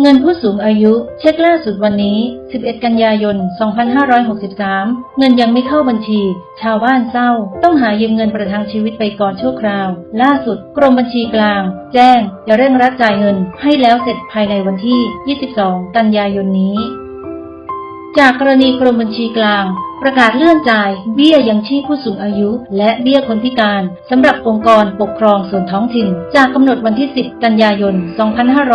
เงินผู้สูงอายุ เช็คล่าสุดวันนี้ 11 กันยายน 2563 เงินยังไม่เข้าบัญชี ชาวบ้านเศร้า ต้องหายืมเงินประทังชีวิตไปก่อนชั่วคราว ล่าสุด กรมบัญชีกลาง แจ้ง จะเร่งรัดจ่ายเงินให้แล้วเสร็จภายในวันที่ 22 กันยายนนี้ จากกรณีกรมบัญชีกลาง ประกาศเลื่อนจ่ายเบี้ยยังชีพผู้สูงอายุ และเบี้ยคนพิการสำหรับองค์กรปกครองส่วนท้องถิ่น จากกำหนดวันที่ 10 กันยายน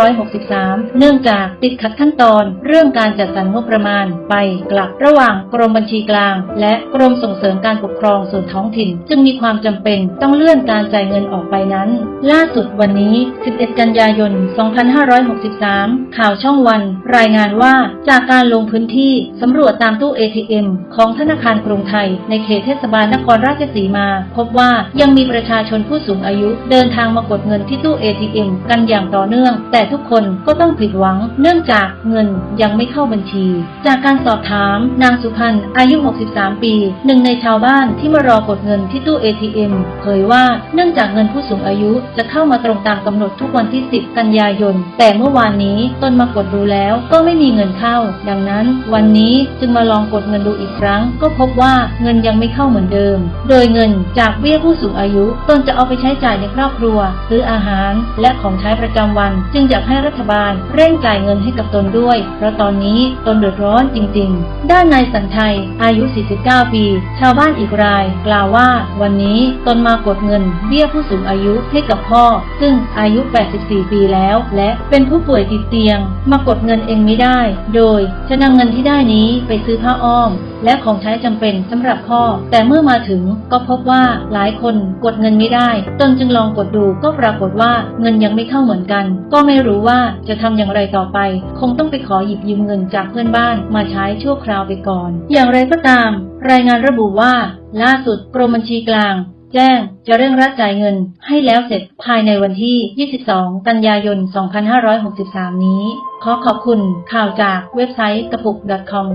2563 เนื่องจากติดขัดขั้นตอนเรื่องการจัดสรรงบประมาณไปกลับระหว่างกรมบัญชีกลาง และกรมส่งเสริมการปกครองส่วนท้องถิ่น จึงมีความจำเป็นต้องเลื่อนการจ่ายเงินออกไปนั้น ล่าสุดวันนี้ 11 กันยายน 2563 ข่าวช่องวัน รายงานว่าจากการลงพื้นที่สำรวจตามตู้ ATM ของธนาคารกรุงไทย ในเขตเทศบาลนครราชสีมา พบว่ายังมีประชาชนผู้สูงอายุ เดินทางมากดเงินที่ตู้ ATM กันอย่างต่อเนื่อง แต่ทุกคนก็ต้องผิดหวัง เนื่องจากเงินยังไม่เข้าบัญชี จากการสอบถาม นางสุพันธ์อายุ 63 ปี หนึ่งในชาวบ้านที่มารอกดเงินที่ตู้ ATM เผยว่าเนื่องจากเงินผู้สูงอายุจะเข้ามาตรงตามกำหนดทุกวันที่ 10 กันยายน แต่เมื่อวานนี้ตนมากดดูแล้วก็ไม่มีเงินเข้า ดังนั้น วันนี้จึงมาลองกดเงินดูอีกครั้งก็พบว่าเงินยังไม่เข้าเหมือนเดิม โดยเงินจากเบี้ยผู้สูงอายุตนจะเอาไปใช้จ่ายในครอบครัว ซื้ออาหาร และของใช้ประจำวัน จึงอยากให้รัฐบาลเร่งจ่ายเงินให้กับตนด้วย เพราะตอนนี้ตนเดือดร้อนจริง ๆ ด้านนายสันชัย อายุ 49 ปี ชาวบ้านอีกราย กล่าวว่า วันนี้ตนมากดเงิน เบี้ยผู้สูงอายุให้กับพ่อ ซึ่งอายุ 84 ปีแล้ว และเป็นผู้ป่วยติดเตียง มากดเงินเองไม่ได้ โดยจะนำเงินที่ได้นี้ไปซื้อผ้าอ้อม และของใช้จำเป็นสำหรับพ่อ แต่เมื่อมาถึงก็พบว่าหลายคนกดเงินไม่ได้ ตนจึงลองกดดูก็ปรากฏว่าเงินยังไม่เข้าเหมือนกัน ก็ไม่รู้ว่าจะทำอย่างไรต่อไป คงต้องไปขอหยิบยืมเงินจากเพื่อนบ้านมาใช้ชั่วคราวไปก่อน อย่างไรก็ตาม รายงานระบุว่า ล่าสุดกรมบัญชีกลางแจ้งจะเร่งรัดจ่ายเงินให้แล้วเสร็จภายในวันที่ 22 กันยายน 2563 นี้ ขอขอบคุณข่าวจากเว็บไซต์กระปุก .com